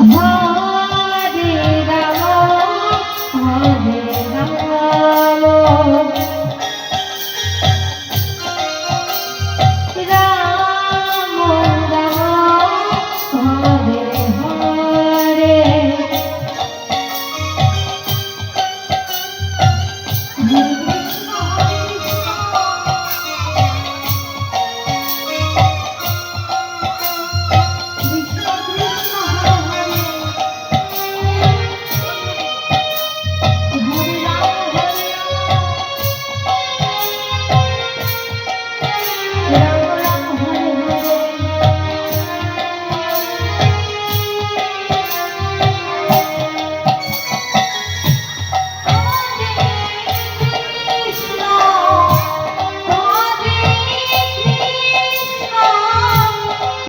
Whoa!